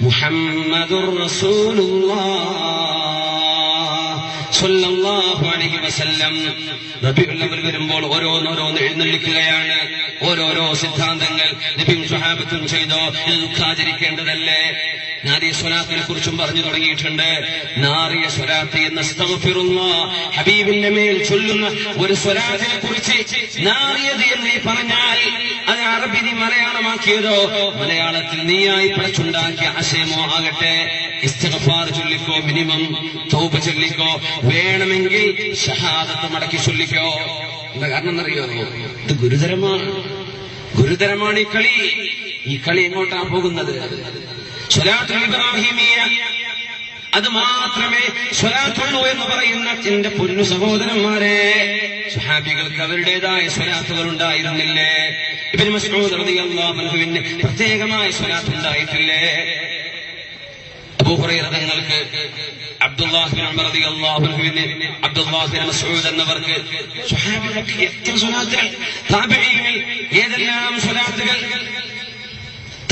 മുഹമ്മദുർ അവൽ വരുമ്പോൾ ഓരോന്നോരോന്ന് എഴുന്നള്ളിക്കുകയാണ്. ഓരോരോ സിദ്ധാന്തങ്ങൾ നബിയും സ്വഹാബത്തും ചെയ്തോ? ഇത് ദുഃഖാചരിക്കേണ്ടതല്ലേ നാരിയ സ്വലാത്തിനെ കുറിച്ചും പറഞ്ഞു തുടങ്ങിയിട്ടുണ്ട്. നാറിയ സ്വലാത്ത് എന്ന ഹബീബിന്റെ മേൽ ചൊല്ലുന്ന ഒരു സ്വലാത്തിനെ കുറിച്ച് നാറിയത് എന്ന് പറഞ്ഞാൽ അത് അറബി നീ മലയാളമാക്കിയതോ മലയാളത്തിൽ നീയായി പടച്ചുണ്ടാക്കിയ ആശയമോ ആകട്ടെ. ഇസ്തിഗ്ഫാർ ചൊല്ലിക്കോ മിനിമം തൗബ ചൊല്ലിക്കോ വേണമെങ്കിൽ ഷഹാദത്ത് മടക്കി ചൊല്ലിക്കോ. എന്താ കാരണം എന്നറിയോ? ഇത് ഗുരുതരമാണ്. ഗുരുതരമാണ് ഈ കളി. ഈ കളി എങ്ങോട്ടാണ് പോകുന്നത്? അത് മാത്രമേ സ്വലാത്തുള്ളൂ എന്ന് പറയുന്ന എന്റെ പൊന്നു സഹോദരന്മാരെ. സുഹാബികൾക്ക് അവരുടേതായ സ്വലാത്തുകൾ ഉണ്ടായിരുന്നില്ലേ മസ്ഊദ് റളിയല്ലാഹു അൻഹുവിന് പ്രത്യേകമായ സ്വലാത്ത് ഉണ്ടായിട്ടില്ലേ തങ്ങൾക്ക് അൻഹുവിന് അബ്ദുല്ലാഹിബിൻ മസ്ഊദ് എന്നവർക്ക് സ്വഹാബികൾക്ക് എത്ര സ്വലാത്തുകൾ ഏതെല്ലാം സ്വലാത്തുകൾ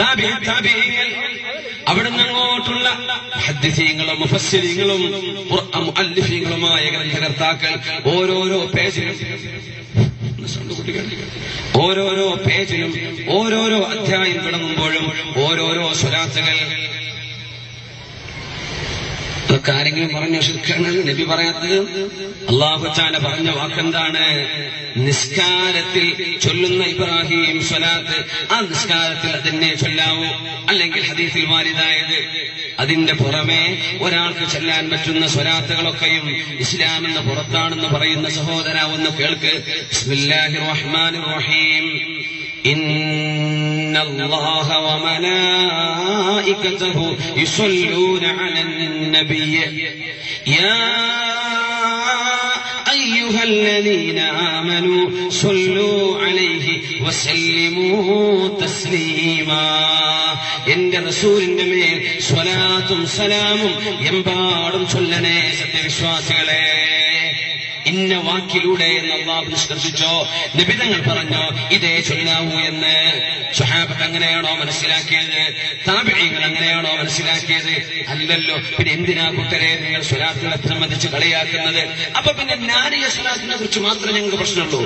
താബിഈ താബിഈങ്ങൾ അവിടുന്ന് അങ്ങോട്ടുള്ള ഹദ്ദിസീങ്ങളും മുഫസ്സിരീങ്ങളും അല്ലിഫീങ്ങളുമായ ഗ്രന്ഥകർത്താക്കൾ ഓരോരോ പേജിലും ഓരോരോ പേജിലും ഓരോരോ അധ്യായം തുടങ്ങുമ്പോഴും ഓരോരോ സ്വലാത്തുകൾ ആരെങ്കിലും പറഞ്ഞു ശുക്കാണ് നബി പറയാത്തത് അള്ളാഹു ചാല പറഞ്ഞ വാക്കെന്താണ്? നിസ്കാരത്തിൽ ചൊല്ലുന്ന ഇബ്രാഹിം സ്വലാത്ത് ആ നിസ്കാരത്തിൽ തന്നെ ചൊല്ലാവൂ. അല്ലെങ്കിൽ ഹദീസിൽ വാലിതായത് അതിന്റെ പുറമെ ഒരാൾക്ക് ചെല്ലാൻ പറ്റുന്ന സ്വലാത്തുകളൊക്കെയും ഇസ്ലാമെന്ന് പുറത്താണെന്ന് പറയുന്ന സഹോദര ഒന്ന് കേൾക്ക്. ബിസ്മില്ലാഹിർ റഹ്മാനിർ റഹീം. إن الله وملائكته يصلون على النبي يا أيها الذين آمنوا صلوا عليه وسلموا تسليما എന്റെ റസൂലിന്റെ മേൽ സ്വലാത്തും സലാമും എമ്പാടും ചൊല്ലണേ സത്യവിശ്വാസികളെ ഇന്ന വാക്കിലൂടെ എന്ന് അള്ളാഹു നിഷ്കർഷിച്ചോ നിബിതങ്ങൾ പറഞ്ഞോ ഇതേ ചൊല്ലാവൂ എന്ന്. സുഹാബത്ത് അങ്ങനെയാണോ മനസ്സിലാക്കിയത്? താപിഴങ്ങൾ അങ്ങനെയാണോ മനസ്സിലാക്കിയത്? അല്ലല്ലോ. പിന്നെ എന്തിനാ കുട്ടരെ നിങ്ങൾ സ്വലാത്തിനെ സംബന്ധിച്ച് കളിയാക്കുന്നത്? അപ്പൊ പിന്നെ നാരിയ സ്വലാത്തിനെ കുറിച്ച് മാത്രം ഞങ്ങൾക്ക് പ്രശ്നമുള്ളൂ.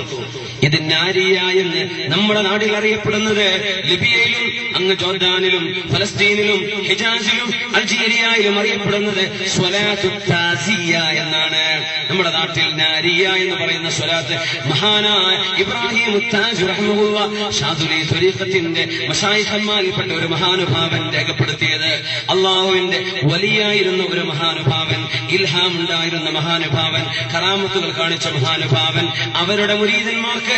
ഇത് നാരിയ എന്ന് നമ്മുടെ നാടിൽ അറിയപ്പെടുന്നത് ലിബിയയിലും അങ്ങ് ജോർദാനിലും ഫലസ്തീനിലും ഹിജാസിലും അൾജീരിയയിലും അറിയപ്പെടുന്നത് സ്വലാത്തു താസിയ എന്നാണ്. നമ്മുടെ നാട്ടിൽ നാരിയ എന്ന് പറയുന്ന സ്വലാത്ത് മഹാനായ ഇബ്രാഹിം ഉത്താജ് റഹ്മുള്ള ഷാദുലി ത്വരീഖത്തിന്റെ മഷായിഹന്മാരിൽപ്പെട്ട ഒരു മഹാനുഭാവൻ രേഖപ്പെടുത്തിയത്. അള്ളാഹുവിന്റെ വലിയായിരുന്ന ഒരു മഹാനുഭാവൻ ഇൽഹാം ഉണ്ടായിരുന്ന മഹാനുഭാവൻ കറാമത്തുകൾ കാണിച്ച മഹാനുഭാവൻ അവരുടെ മുരീതന്മാർക്ക്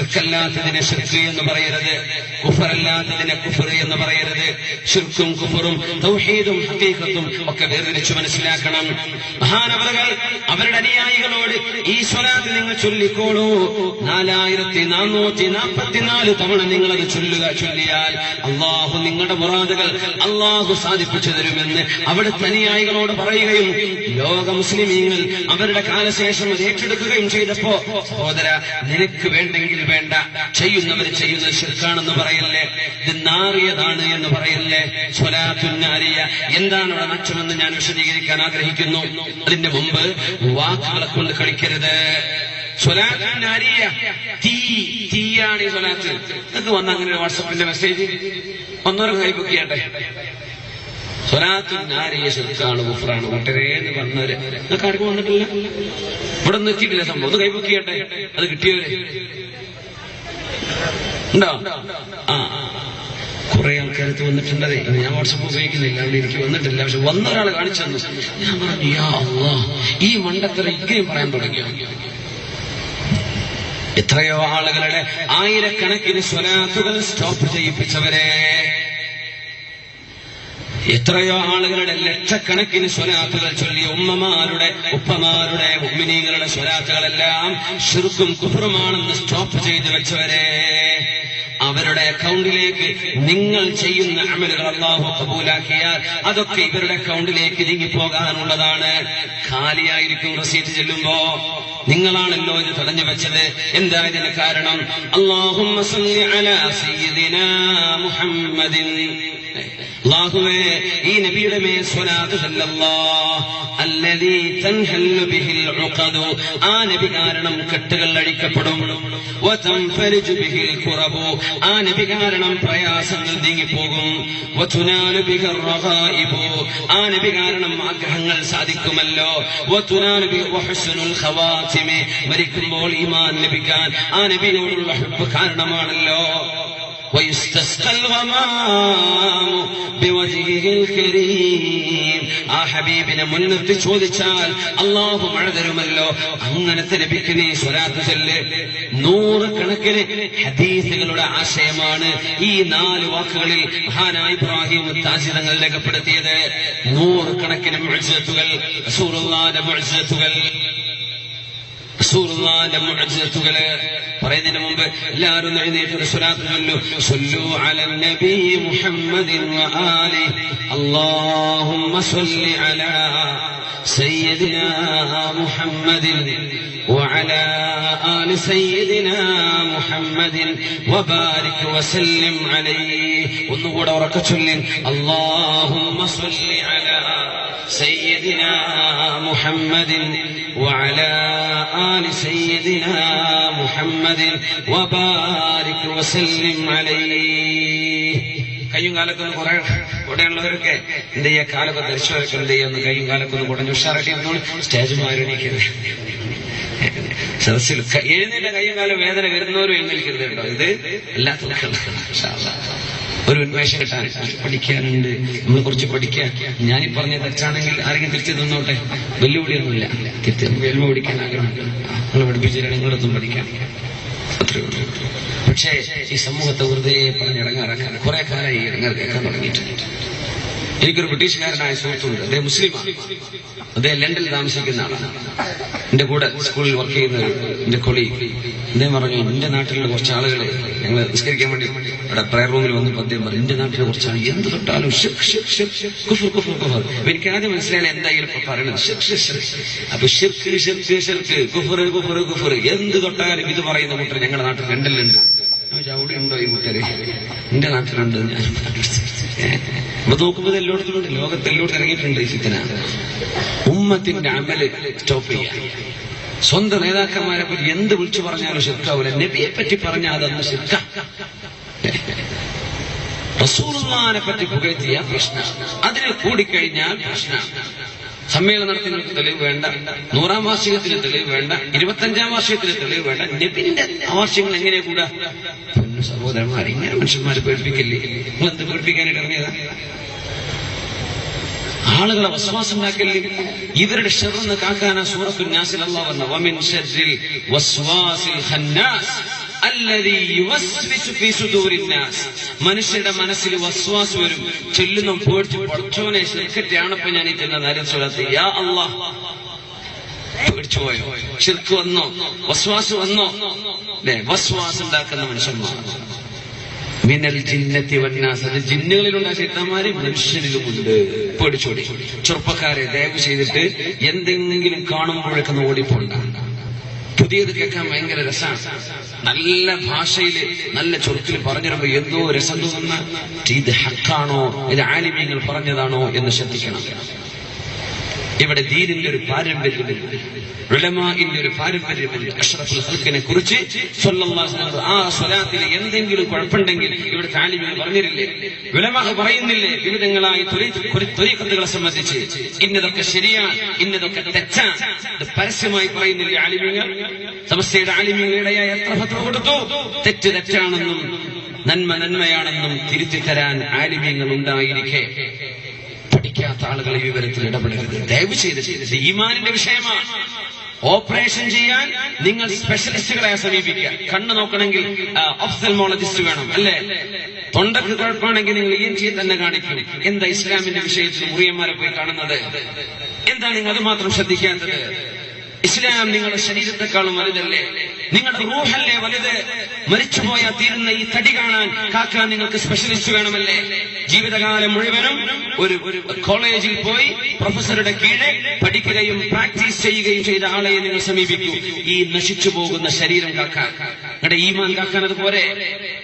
ഷിർക്കല്ലാത്തതിനെ ഷിർക്ക് എന്ന് പറയരുത്. കുഫറല്ലാത്തതിനെ കുഫർ എന്ന് പറയരുത്. ഷിർക്കും കുഫറും തൗഹീദും ഹക്കീഖത്തും ഒക്കെ വേർതിരിച്ചു മനസ്സിലാക്കണം. മഹാനവറുകൾ അവരുടെ അനുയായികളോട് ഈ സ്വലാത്ത് നിങ്ങൾ ചൊല്ലിക്കോളൂ. നാലായിരത്തി നാനൂറ്റി നാൽപ്പത്തിനാല് തവണ നിങ്ങൾ അത് ചൊല്ലുക ചൊല്ലിയാൽ അള്ളാഹു നിങ്ങളുടെ മുറാദുകൾ അള്ളാഹു സാധിപ്പിച്ചു തരുമെന്ന് അവിടെ അനുയായികളോട് പറയുകയും ലോക മുസ്ലിമീങ്ങൾ അവരുടെ കാലശേഷം ഏറ്റെടുക്കുകയും ചെയ്തപ്പോ സഹോദര നിനക്ക് വേണ്ടെങ്കിൽ വേണ്ട. ചെയ്യുന്നവർ ചെയ്യുന്ന ശിർക്കാണെന്ന് പറയല്ലേ? ഇത് നാറിയതാണ് എന്ന് പറയല്ലേ? സ്വലാത്തുന്നാരിയ എന്താണ് അവിടെ നക്ഷമെന്ന് ഞാൻ വിശദീകരിക്കാൻ ആഗ്രഹിക്കുന്നു. അതിന്റെ മുമ്പ് വാക്കുകളെ കൊണ്ട് കളിക്കരുത്. സ്വലാത്തുന്നാരിയ ഈ സ്വലാത്ത്. നിങ്ങൾക്ക് വന്ന അങ്ങനെ വാട്സപ്പിന്റെ മെസ്സേജ്? ഒന്നൊരു കൈ ബുക്ക് ചെയ്യട്ടെ സ്വലാത്തുന്നാരിയ ശിർക്കാണ് കുഫറാണ് കൂട്ടരേ എന്ന് പറഞ്ഞവര് നിങ്ങൾക്ക് ആർക്കും വന്നിട്ടില്ല. ഇവിടെ നിന്ന് എത്തിയിട്ടില്ല സംഭവം. ഒന്ന് കൈ ബുക്ക് ചെയ്യട്ടെ അത് കിട്ടിയവര്. ഉണ്ടോ? ആ കുറെ ആൾക്കാരത്ത് വന്നിട്ടുണ്ടതേ ഞാൻ വാട്സപ്പ് ഉപയോഗിക്കുന്നില്ല. അവിടെ എനിക്ക് വന്നിട്ടില്ല. പക്ഷെ വന്ന ഒരാൾ കാണിച്ചു തന്നു. ഞാൻ പറഞ്ഞു യാ ഈ മണ്ടത്തര ഇങ്ങനെയും പറയാൻ തുടങ്ങിയോ? എത്രയോ ആളുകളുടെ ആയിരക്കണക്കിന് സ്വലാത്തുകൾ സ്റ്റോപ്പ് ചെയ്യിപ്പിച്ചവരെ. എത്രയോ ആളുകളുടെ ലക്ഷക്കണക്കിന് സ്വലാത്തുകൾ ചൊല്ലി ഉമ്മമാരുടെ ഉപ്പമാരുടെ ഉമ്മിനീകളുടെ സ്വലാത്തുകളെല്ലാം ഷിർക്കും കുഫറുമാണെന്ന് സ്റ്റോപ്പ് ചെയ്തു വെച്ചവരെ. അവരുടെ അക്കൗണ്ടിലേക്ക് നിങ്ങൾ ചെയ്യുന്ന അമലുകൾ അള്ളാഹു കബൂലാക്കിയാൽ അതൊക്കെ ഇവരുടെ അക്കൗണ്ടിലേക്ക് നീങ്ങിപ്പോകാനുള്ളതാണ്. ഖാലിയായിരിക്കും റസീറ്റ് ചെല്ലുമ്പോ. നിങ്ങളാണല്ലോ ഇത് തടഞ്ഞു വെച്ചത്. എന്താ ഇതിന് കാരണം? അള്ളാഹു മുഹമ്മദിൻ അള്ളാഹുവേ ഈ നബിയുടെ മേൽ സ്വലാത്ത് ആ നബി കാരണം കെട്ടുകൾ ഖുറബു ആ നബി കാരണം പ്രയാസങ്ങൾ നീങ്ങിപ്പോകും. ആ നബി കാരണം ആഗ്രഹങ്ങൾ സാധിക്കുമല്ലോ. മരിക്കുമ്പോൾ ഈമാൻ ലഭിക്കാൻ ആ നബിയോടുള്ള ഹുബ്ബ് കാരണമാണല്ലോ. ويستسقى الغمام بوجهه الكريم ആ ഹബീബിനെ മുൻനിർത്തി ചോദിച്ചാൽ അള്ളാഹു മഴ തരുമല്ലോ അങ്ങനത്തെ നബിക്ക് നീ സ്വലാത്ത് ചെല്ല് നൂറുകണക്കിന് ഹദീസുകളുടെ ആശയമാണ് ഈ നാല് വാക്കുകളിൽ മഹാനായ ഇബ്രാഹിം താജിതങ്ങൾ രേഖപ്പെടുത്തിയത് നൂറുകണക്കിന് മുഴുത്തുകൾ റസൂലുള്ളാഹിന്റെ മുഴുത്തുകൾ റസൂലുള്ളാഹിന്റെ മുഅ്ജിസത്തുകള് പറയുന്നതിന് മുമ്പ് എല്ലാവരും എഴുന്നേറ്റ് സ്വലാത്ത് ചൊല്ലു സല്ലു അലൻ നബി മുഹമ്മദിൻ വആലി അല്ലാഹുമ്മ സല്ലി അലാ سيدنا محمد وعلى آل سيدنا محمد وبارك وسلم عليه ونقول وركة اللهم صل على سيدنا محمد وعلى آل سيدنا محمد وبارك وسلم عليه കയ്യും കാലൊക്കെ ഒന്ന് കുറെ കൂടെയുള്ളവരൊക്കെ എന്ത് ചെയ്യാ കാലൊക്കെ ധരിച്ചവരൊക്കെ എന്ത് ചെയ്യാ ഒന്ന് കയ്യും കാലൊക്കെ ഒന്ന് കുടഞ്ഞു ഉഷാറായിട്ട് ഇരുന്നോളൂ സ്റ്റേജ് മാറിയിരിക്കുന്നത് സദസ്സിൽ ക- എഴുന്നേറ്റ കയ്യും കാലം വേദന വരുന്നവരും എഴുന്നേൽക്കരുത് കേട്ടോ ഇത് എല്ലാത്തവർക്കും ഒരു ഉന്മേഷം കിട്ടാൻ പഠിക്കാനുണ്ട്. നമ്മൾ കുറച്ച് പഠിക്കാൻ. ഞാനീ പറഞ്ഞ തെറ്റാണെങ്കിൽ ആരെങ്കിലും തിരിച്ചു തന്നോട്ടെ? വെല്ലുവിളിയൊന്നുമില്ല. തിരിച്ച് വെല്ലുവിളി പഠിക്കാൻ ആഗ്രഹം നിങ്ങൾ പഠിപ്പിച്ചാൽ നിങ്ങളൊന്നും പഠിക്കാൻ. അത്രയേ ഉള്ളൂ. പക്ഷേ ഈ സമൂഹത്തെ വെറുതെ പറഞ്ഞിടങ്ങാറാക്കാൻ കുറെ കാലമായി ഇറങ്ങാറ് കേൾക്കാൻ തുടങ്ങിയിട്ടുണ്ട്. എനിക്കൊരു ബ്രിട്ടീഷുകാരനായ സുഹൃത്തുണ്ട്. അദ്ദേഹം മുസ്ലിമാണ്. അദ്ദേഹം ലണ്ടനിൽ താമസിക്കുന്ന ആളാണ്. എന്റെ കൂടെ സ്കൂളിൽ വർക്ക് ചെയ്യുന്ന എന്റെ കൊളി അദ്ദേഹം പറഞ്ഞു എന്റെ നാട്ടിലുള്ള കുറച്ച് ആളുകളെ ഞങ്ങൾ നിസ്കരിക്കാൻ വേണ്ടി അവിടെ പ്രയർ റൂമിൽ വന്നപ്പോൾ അദ്ദേഹം പറഞ്ഞു എന്റെ നാട്ടിലെ കുറച്ച് ആൾ എന്ത് തൊട്ടാലും എനിക്ക് ആദ്യം മനസ്സിലായാലും എന്തായാലും പറയണത്. അപ്പൊ എന്ത് തൊട്ടാലും ഇത് പറയുന്ന കൂട്ടർ ഞങ്ങളുടെ നാട്ടിൽ ലണ്ടനിലുണ്ട് അവിടെ ഉണ്ടോ ഈ കൂട്ടര്? എന്റെ നാട്ടിലുണ്ട്. ഞാൻ അപ്പൊ നോക്കുമ്പോൾ എല്ലായിടത്തും ഉണ്ട്. ലോകത്ത് എല്ലായിടത്തും ഇറങ്ങിയിട്ടുണ്ട് ഈ ഫിത്തന. ഉമ്മത്തിന്റെ അമൽ സ്റ്റോപ്പ് ചെയ്യാൻ. സ്വന്തം നേതാക്കന്മാരെ പറ്റി എന്ത് വിളിച്ചു പറഞ്ഞാലും ശിർക്കാവൂല. നബിയെ പറ്റി പറഞ്ഞാൽ അതൊന്ന് ശിർക്ക. റസൂലുള്ളാനെ പറ്റി പുകഴ്ത്തിയ പ്രശ്നം. അതിന് കൂടിക്കഴിഞ്ഞാൽ പ്രശ്നം. സമ്മേളനത്തിന് തെളിവ് വേണ്ട. നൂറാം വാർഷികത്തിന് തെളിവ് വേണ്ട. ഇരുപത്തഞ്ചാം വാർഷികത്തിന് തെളിവ് വേണ്ട. നബിന്റെ ആവശ്യങ്ങൾ എങ്ങനെ കൂടാ പൊന്നു സഹോദരന്മാർ ഇങ്ങനെ മനുഷ്യന്മാരെ പേടിപ്പിക്കില്ലേ? നിങ്ങൾ എന്ത് പേടിപ്പിക്കാനായിട്ട് ഇറങ്ങിയതാ? ആളുകളെ വസ്വാസം ഉണ്ടാക്കല്ലേ ഇവരുടെ ഷെറന്ന് കാക്കാനാ നാസ്. മനുഷ്യരുടെ മനസ്സിൽ വസ്വാസ് വരും. ചൊല്ലുന്ന പേടിച്ച് പഠിച്ചോനെ ശരിക്കറ്റാണപ്പോ ഞാൻ ഈ ചെന്ന നേരം സ്വലാത്ത് പേടിച്ചു പോയോ ഷിർക്ക് വന്നോ? വസ്വാസ് വന്നോ? അല്ലെ വസ്വാസ് ഉണ്ടാക്കുന്ന മനുഷ്യന്മാർ. മിനൽ ജിന്നത്തി വന്നാസ് അത് ജിന്നുകളിലുള്ള ചേട്ടന്മാര് മനുഷ്യരിലുമുണ്ട് പേടിച്ചോടി. ചെറുപ്പക്കാരെ ദയവ് ചെയ്തിട്ട് എന്തെങ്കിലും കാണുമ്പോഴേക്കൊന്ന് ഓടിപ്പോണ്ട. പുതിയത് കേൾക്കാൻ ഭയങ്കര രസമാണ് നല്ല ഭാഷയിൽ നല്ല ചുരുക്കിൽ പറഞ്ഞിരുമ്പോ എന്തോ രസം തോന്നുന്ന ഇത് ഹക്കാണോ? ഇത് ആലിമ്യങ്ങൾ പറഞ്ഞതാണോ എന്ന് ശ്രദ്ധിക്കണം. ഇവിടെ ദീനിന്റെ ഒരു പാരമ്പര്യമുണ്ട് ഉലമാഇന്റെ ഒരു പാരമ്പര്യമുണ്ട് അഷ്റഫുൽ ഹൽക്കിനെ കുറിച്ച് ആ സ്വലാത്തിൽ എന്തെങ്കിലും കുഴപ്പമുണ്ടെങ്കിൽ ഇവിടെ താലിമികൾ പറഞ്ഞിരില്ലേ ഉലമാ പറയുന്നില്ലേ? വിവിധങ്ങളായി ത്വരീഖത്തുകളെ സംബന്ധിച്ച്. ഇന്നതൊക്കെ ശരിയാണ് ഇന്നതൊക്കെ തെറ്റാണ് ഇത് പരസ്യമായി പറയുന്നില്ലേ ആലിമ്യങ്ങൾ സമസ്തയുടെ ആലിമിങ്ങളുടെയായി എത്ര ഫത്വ കൊടുത്തു? തെറ്റ് തെറ്റാണെന്നും നന്മ നന്മയാണെന്നും തിരുത്തി തരാൻ ആലിമ്യങ്ങൾ ഉണ്ടായിരിക്കെ. പഠിക്കാത്ത ആളുകൾ ഈ വിവരത്തിൽ ഇടപെടരുത്. ദയവ് ചെയ്ത് ഈമാനിന്റെ വിഷയമാണ് ഓപ്പറേഷൻ ചെയ്യാൻ നിങ്ങൾ സ്പെഷ്യലിസ്റ്റുകളെ സമീപിക്കുക. കണ്ണു നോക്കണമെങ്കിൽ ഒഫ്തൽമോളജിസ്റ്റ് വേണം അല്ലേ? തൊണ്ടക്ക് കുഴപ്പമാണെങ്കിൽ നിങ്ങൾ എൻ ടിയെ തന്നെ കാണിക്കും. എന്താ ഇസ്ലാമിന്റെ വിഷയത്തിൽ മുറിയന്മാരെ പോയി കാണുന്നത്? എന്താ നിങ്ങൾ അത് മാത്രം ശ്രദ്ധിക്കാത്തത്? ഇസ്ലാം നിങ്ങളുടെ ശരീരത്തെക്കാളും വലുതല്ലേ? നിങ്ങളുടെ റൂഹല്ലേ വലുത്? മരിച്ചുപോയ തീരുന്ന ഈ തടി കാണാൻ കാക്കാൻ നിങ്ങൾക്ക് സ്പെഷ്യലിസ്റ്റ് വേണമല്ലേ? ജീവിതകാലം മുഴുവനും ഒരു കോളേജിൽ പോയി പ്രൊഫസറുടെ കീഴെ പഠിക്കുകയും പ്രാക്ടീസ് ചെയ്യുകയും ചെയ്ത ആളെ നിങ്ങൾ സമീപിക്കൂ. ഈ നശിച്ചു പോകുന്ന ശരീരം കാക്കാൻ. നിങ്ങളുടെ ഈമാൻ കാക്കാൻ അത് പോരെ?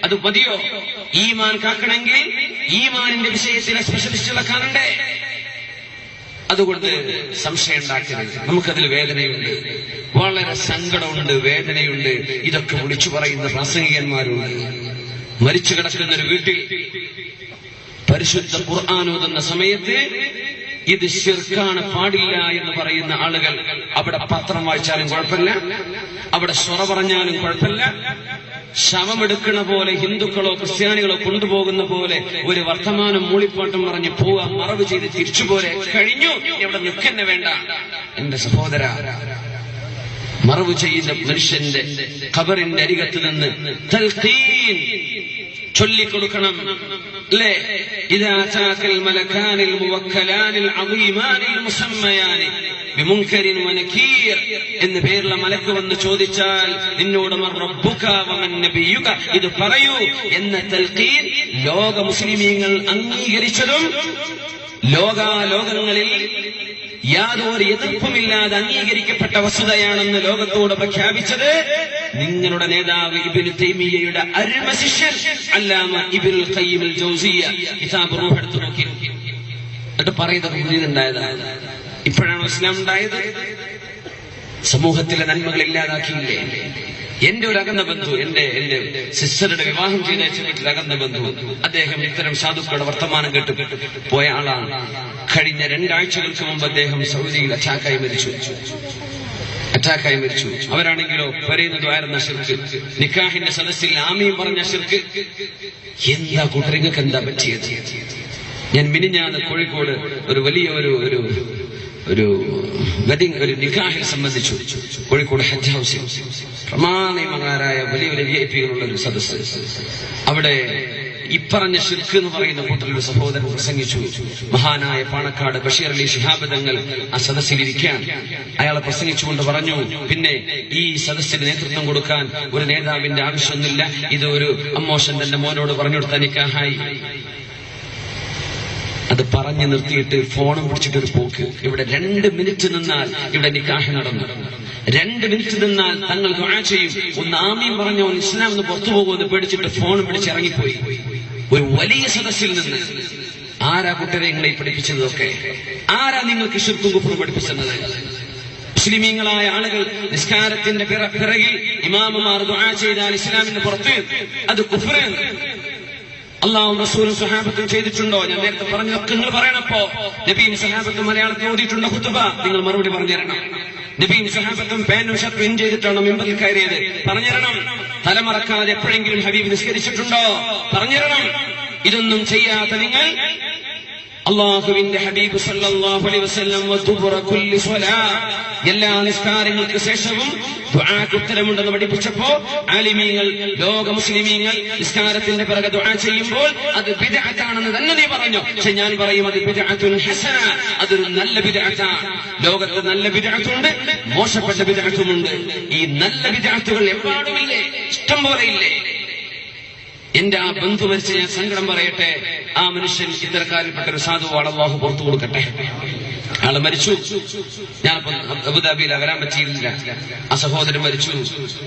അത് മതിയോ? ഈമാൻ കാക്കണമെങ്കിൽ ഈമാനിന്റെ വിഷയത്തിലെ സ്പെഷ്യലിസ്റ്റുകളെ കാണണ്ടേ? അതുകൊണ്ട് സംശയം ഉണ്ടാക്കരുത്. നമുക്കതിൽ വേദനയുണ്ട്. വളരെ സങ്കടമുണ്ട് വേദനയുണ്ട്. ഇതൊക്കെ വിളിച്ചു പറയുന്ന പ്രാസംഗികന്മാരുണ്ട്. മരിച്ചു കിടക്കുന്ന ഒരു വീട്ടിൽ പരിശുദ്ധ ഖുർആാനോതുന്ന സമയത്ത് ഇത് ശിർക്കാണ് പാടില്ല എന്ന് പറയുന്ന ആളുകൾ അവിടെ പത്രം വായിച്ചാലും കുഴപ്പമില്ല അവിടെ സ്വറ പറഞ്ഞാലും കുഴപ്പമില്ല. ശവമെടുക്കണ പോലെ ഹിന്ദുക്കളോ ക്രിസ്ത്യാനികളോ കൊണ്ടുപോകുന്ന പോലെ ഒരു വർത്തമാനം മൂളിപ്പാട്ടും പറഞ്ഞ് പോവാ മറവ് ചെയ്ത് തിരിച്ചു പോരെ കഴിഞ്ഞു. ഇവിടെ നിൽക്കുന്ന വേണ്ട. എന്റെ സഹോദര മറവ് ചെയ്യുന്ന മനുഷ്യന്റെ ഖബറിന്റെ അരികത്ത് നിന്ന് ചൊല്ലിക്കൊടുക്കണം. എന്ന് പേരുള്ള മലക്ക് വന്ന് ചോദിച്ചാൽ നിന്നോട് ഇത് പറയൂ എന്ന തൽക്കീൻ ലോക മുസ്ലിമീങ്ങൾ അംഗീകരിച്ചതും ലോകാലോകങ്ങളിൽ യാതൊരു എതിർപ്പുമില്ലാതെ അംഗീകരിക്കപ്പെട്ട വസ്തുതയാണെന്ന് ലോകത്തോട് പ്രഖ്യാപിച്ചത് നിങ്ങളുടെ നേതാവ് ഇബിൻ തൈമിയയുടെ അരുമ ശിഷ്യൻ അല്ലാമ ഇബിനുൽ ഖയ്യിമുൽ ജൗസിയ. കിതാബ് റൂഹ് എടുത്തു നോക്കി. എന്നിട്ട് പറയുന്നത് ഇപ്പോഴാണ് ഇസ്ലാം ഉണ്ടായത്? സമൂഹത്തിലെ നന്മകൾ ഇല്ലാതാക്കിയില്ലേ? എന്റെ ഒരു അകന്ന ബന്ധു എന്റെ എന്റെ സിസ്റ്ററുടെ വിവാഹം ചെയ്ത വീട്ടിൽ അകന്ന ബന്ധു. അദ്ദേഹം ഇത്തരം സാധുക്കളുടെ വർത്തമാനം കേട്ട് പോയ ആളാണ്. കഴിഞ്ഞ രണ്ടാഴ്ചകൾക്ക് മുമ്പ് അദ്ദേഹം സൗദിയിൽ അറ്റാക്കായി മരിച്ചു. അറ്റാക്കായി മരിച്ചു. അവരാണെങ്കിലോ പറയുന്നത് ആയിരുന്ന ശിർക്ക്. നിക്കാഹിന്റെ സദസ്സിൽ ആമയും പറഞ്ഞ ശിർക്ക്. എന്താ കൂട്ടരിങ്ങൾക്ക് എന്താ പറ്റിയത്? ഞാൻ മിനിഞ്ഞാന്ന് കോഴിക്കോട് ഒരു വലിയ ഒരു ഒരു ഒരു വെഡിങ് ഒരു നിക്കാഹിൽ സംബന്ധിച്ചു. കോഴിക്കോട് ഹജ്ജ് ഹൗസിൽ. പ്രമാണിമകാരായ വലിയ വലിയ വി ഐ പികളുള്ള ഒരു സദസ്സ്. അവിടെ ഇപ്പറഞ്ഞ ഷിർക്ക് എന്ന് പറയുന്ന കൂട്ടരുടെ സഹോദരൻ പ്രസംഗിച്ചു. മഹാനായ പാണക്കാട് ബഷീർ അലി ഷിഹാബ് തങ്ങൾ ആ സദസ്സിലിരിക്കാൻ അയാളെ പ്രസംഗിച്ചുകൊണ്ട് പറഞ്ഞു പിന്നെ ഈ സദസ്സിന് നേതൃത്വം കൊടുക്കാൻ ഒരു നേതാവിന്റെ ആവശ്യമൊന്നുമില്ല. ഇത് ഒരു അമ്മോഷൻ തന്റെ മോനോട് പറഞ്ഞു കൊടുത്ത നിക്കാഹായി. അത് പറഞ്ഞു നിർത്തിയിട്ട് ഫോണും പിടിച്ചിട്ട് ഒരു പോക്ക്. ഇവിടെ രണ്ട് മിനിറ്റ് നിന്നാൽ ഇവിടെ നിക്കാഹ് നടന്നു. രണ്ട് മിനിറ്റ് നിന്നാൽ തങ്ങൾ ദുആ ചെയ്യും. ഒന്ന് ആമീൻ പറഞ്ഞ ഒന്ന് ഇസ്ലാം എന്ന് പുറത്തു പോകുമെന്ന് പേടിച്ചിട്ട് ഫോൺ പിടിച്ച് ഇറങ്ങിപ്പോയി. ഒരു വലിയ സദസ്സിൽ നിന്ന് ആരാ കുട്ടരെ നിങ്ങളെ പഠിപ്പിച്ചതൊക്കെ? ആരാ നിങ്ങൾക്ക് ഷിർക്കും കുഫറും പഠിപ്പിച്ചത്? മുസ്ലിമീങ്ങളായ ആളുകൾ നിസ്കാരത്തിന്റെ പിറ- പിറകിൽ ഇമാമമാർ ദുആ ചെയ്താൽ ഇസ്ലാമിന്റെ പുറത്ത് അത് കുഫറാണ് അള്ളാഹും റസൂലും സഹാബത്തും ചെയ്തിട്ടുണ്ടോ? ഞാൻ നേരത്തെ പറഞ്ഞു നിങ്ങൾ പറയണപ്പോ നബിയും സഹാബത്തും മലയാളത്തിൽ ഓതിയിട്ടുണ്ടോ ഹുത്തുബ നിങ്ങൾ മറുപടി പറഞ്ഞു തരണം. നബിയും സഹാബത്തും പാനും ഷർട്ടും ചെയ്തിട്ടാണോ മെമ്പറിൽ കയറിയത്. പറഞ്ഞിരണം. തലമറക്കാതെ എപ്പോഴെങ്കിലും ഹബീബ് നിസ്കരിച്ചിട്ടുണ്ടോ? പറഞ്ഞിരണം. ഇതൊന്നും ചെയ്യാത്ത നിങ്ങൾ അള്ളാഹുവിന്റെ ഹബീബ് സല്ലല്ലാഹു അലൈഹി വസല്ലം വദുബറ കുല്ലി എല്ലാ നിസ്കാരങ്ങൾക്ക് ശേഷവും ഉത്തരമുണ്ടെന്ന് പഠിപ്പിച്ചപ്പോ ആലിമീങ്ങൾ ലോക മുസ്ലിമീങ്ങൾ നിസ്കാരത്തിന്റെ പിറകെ ദുആ ചെയ്യുമ്പോൾ അത് ബിദ്അത്താണെന്ന് തന്നെ നീ പറഞ്ഞു. പക്ഷെ ഞാൻ പറയും അത് ബിദ്അത്തുൻ ഹസന അതൊരു നല്ല ബിദ്അത്താണ് ലോകത്ത് നല്ല ബിദ്അത്തുണ്ട് മോശപ്പെട്ട ബിദ്അത്തുമുണ്ട്. ഈ നല്ല ബിദ്അത്തുകൾ എമ്പാടുമില്ലേ? ഇഷ്ടം പോലെ ഇല്ലേ എന്റെ ആ ബന്ധു മരിച്ച് ഞാൻ സങ്കടം പറയട്ടെ. ആ മനുഷ്യൻ ഇത്തരക്കാരിൽപ്പെട്ട ഒരു സാധുവാണ് അള്ളാഹു പുറത്തു കൊടുക്കട്ടെ. ആൾ മരിച്ചു. ഞാനിപ്പോ അബുദാബിയിൽ വരാൻ പറ്റിയിരുന്നില്ല ആ സഹോദരൻ മരിച്ചു.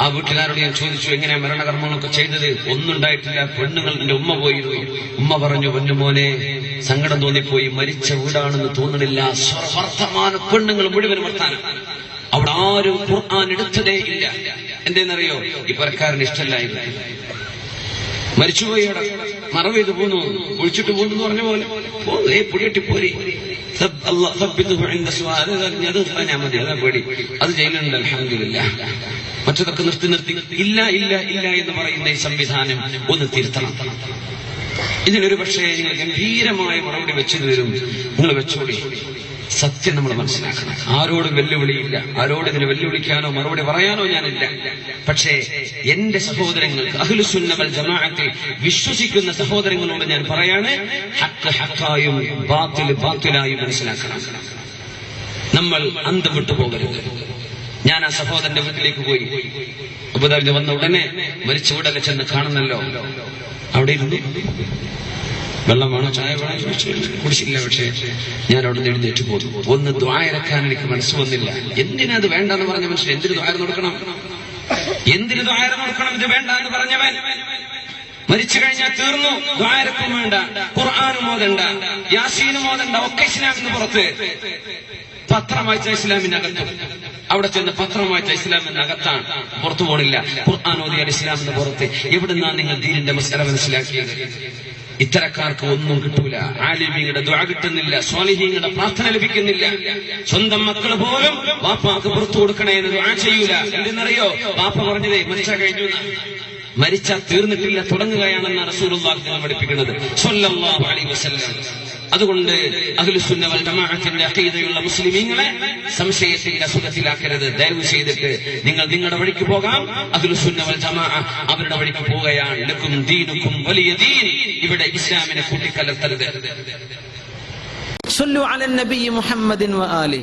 ആ വീട്ടുകാരോട് ഞാൻ ചോദിച്ചു എങ്ങനെയാ മരണകർമ്മങ്ങളൊക്കെ ചെയ്തത്? ഒന്നുണ്ടായിട്ടില്ല പെണ്ണുങ്ങളുടെ ഉമ്മ പോയിരുന്നു. ഉമ്മ പറഞ്ഞു പൊന്നുമോനെ സങ്കടം തോന്നിപ്പോയി. മരിച്ച വീടാണെന്ന് തോന്നണില്ല. സ്വർവർത്തമാന പെണ്ണുങ്ങൾ മുഴുവൻ വർത്താനം അവിടെ ആരും ഖുർആൻ എടുത്തതേ ഇല്ല. എന്തേന്നറിയോ? ഈ പരക്കാരന് ഇഷ്ടമല്ലായിരുന്നു മരിച്ചുപോയി അവിടെ മറവ് ചെയ്ത് പോന്നു. ഒഴിച്ചിട്ട് പോന്നു എന്ന് പറഞ്ഞ പോലെ. ഏ പൊടിയട്ടി പോരി. പേടി. അത് ജയിലുണ്ട് അലഹമില്ല മറ്റതൊക്കെ നിർത്തി നിർത്തി. ഇല്ല ഇല്ല ഇല്ല എന്ന് പറയുന്ന ഈ സംവിധാനം ഒന്ന് തിരുത്തണം. ഇതിനൊരു പക്ഷേ നിങ്ങൾ ഗംഭീരമായ മറുപടി വെച്ചു തരും. നിങ്ങൾ വെച്ചോടി സത്യം നമ്മൾ മനസ്സിലാക്കണം. ആരോടും വെല്ലുവിളിയില്ല. ആരോടും ഇതിനെ വെല്ലുവിളിക്കാനോ മറുപടി പറയാനോ ഞാനില്ല. പക്ഷേ എന്റെ സഹോദരങ്ങൾക്ക് അഖിലുസുന്നവൽ ജമാഅത്തിൽ വിശ്വസിക്കുന്ന സഹോദരങ്ങളോട് ഞാൻ പറയാണ് ഹക്ക് ഹക്കായും ബാത്തിൽ ബാത്തിലായും മനസ്സിലാക്കണം. നമ്മൾ അന്തം വിട്ടു പോകരുത്. ഞാൻ ആ സഹോദരന്റെ വീട്ടിലേക്ക് പോയി. അബുദാബിയിൽ വന്ന ഉടനെ മരിച്ചു ചെന്ന് കാണുന്നല്ലോ. അവിടെ ഇരുന്നു. വെള്ളം വേണോ? ചായ വേണോ? കുടിച്ചില്ല പക്ഷേ ഞാൻ അവിടെ എഴുന്നേറ്റ് പോകും ഒന്ന് ദ്വായരക്കാൻ എനിക്ക് മനസ്സ് വന്നില്ല. എന്തിനാ അത് വേണ്ടെന്ന് പറഞ്ഞ മനുഷ്യൻ? എന്തിനു ദ്വാരം കൊടുക്കണം? എന്തിനു ദ്വാരം കൊടുക്കണം? ഇത് വേണ്ട എന്ന് പറഞ്ഞവൻ മരിച്ചു കഴിഞ്ഞാൽ തീർന്നു. ദ്വാരക്കും വേണ്ട. ഖുർആാനും മോദണ്ട യാസീനും മോദണ്ട ഒക്കെ ഇസ്ലാമിന് പുറത്ത്. പത്രം വായിച്ച ഇസ്ലാമിനകത്തും. അവിടെ ചെന്ന് പത്രം വായിച്ച ഇസ്ലാമിനകത്താണ്. പുറത്തു പോണില്ല. ഖുർആൻ ഓതിയാൽ ഇസ്ലാമിന്റെ പുറത്ത്. എവിടുന്നാ നിങ്ങൾ ദീനിന്റെ മസ്കര മനസ്സിലാക്കിയത്? ഇത്തരക്കാർക്ക് ഒന്നും കിട്ടൂല. ആലിമീങ്ങളുടെ ദ്വാ കിട്ടുന്നില്ല. സ്വാലിഹീങ്ങളുടെ പ്രാർത്ഥന ലഭിക്കുന്നില്ല. സ്വന്തം മക്കൾ പോലും വാപ്പാക്ക് പുറത്തു കൊടുക്കണേ എന്ന് ദ്വാ ചെയ്യൂല. എന്തെന്നറിയോ? വാപ്പ പറഞ്ഞതേ മരിച്ച കഴിഞ്ഞു. മരിച്ചാൽ തീർന്നിട്ടില്ല തുടങ്ങുകയാണെന്നാണ് റസൂലുള്ളാഹി ഞങ്ങൾ പഠിപ്പിക്കുന്നത് സ്വല്ലല്ലാഹു അലൈഹി വസല്ലം അതുകൊണ്ട് അഖിലുസുന്ന വൽ ജമാഅത്തിന്റെ അഖീദയുള്ള മുസ്ലിമീങ്ങളെ സംശയത്തിന്റെ അസുഖത്തിലാക്കരുത് ദയവ് ചെയ്തിട്ട് നിങ്ങൾ നിങ്ങളുടെ വഴിക്ക് പോകാം അഖിലുസുന്ന വൽ ജമാഅ അവരുടെ വഴിക്ക് പോവുകയാണ് ലക്കും ദീനുക്കും വലിയ ദീൻ ഇവിടെ ഇസ്ലാമിനെ കൂട്ടിക്കലർത്തരുത് صلوا على النبي محمد وآله